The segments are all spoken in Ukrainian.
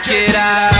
Check it out.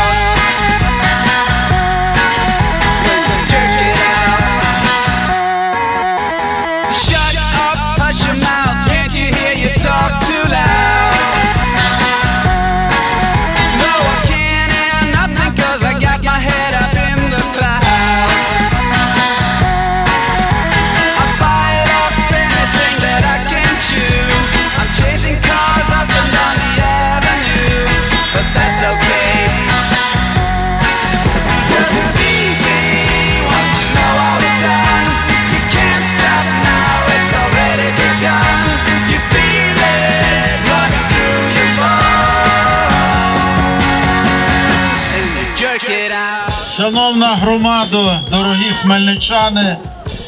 Шановна громада, дорогі хмельничани,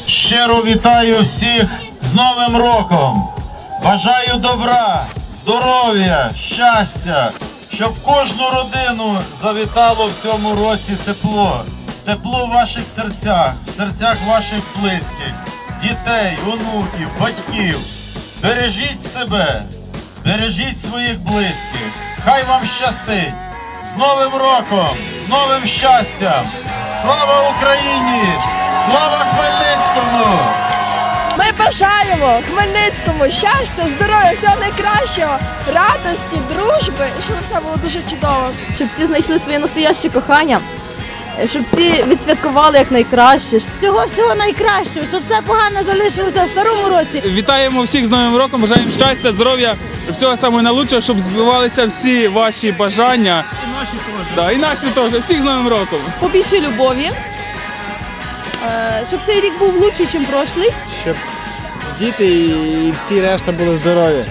щиро вітаю всіх з Новим роком. Бажаю добра, здоров'я, щастя, щоб кожну родину завітало в цьому році тепло. Тепло в ваших серцях, в серцях ваших близьких, дітей, онуків, батьків. Бережіть себе, бережіть своїх близьких. Хай вам щастить! З Новим роком! Новим щастям! Слава Україні! Слава Хмельницькому! Ми бажаємо Хмельницькому щастя, здоров'я, всього найкращого, радості, дружби, і щоб все було дуже чудово. щоб всі знайшли своє настояще кохання, щоб всі відсвяткували як найкраще. Всього всього найкращого, щоб все погано залишилося в старому році. Вітаємо всіх з Новим роком, бажаємо щастя, здоров'я, всього самого найкращого, щоб збивалися всі ваші бажання. І наші теж. Да, і наші теж. Всіх з Новим роком. Побільше любові, е, щоб цей рік був лучший, ніж прошлий. щоб діти і всі решта були здорові.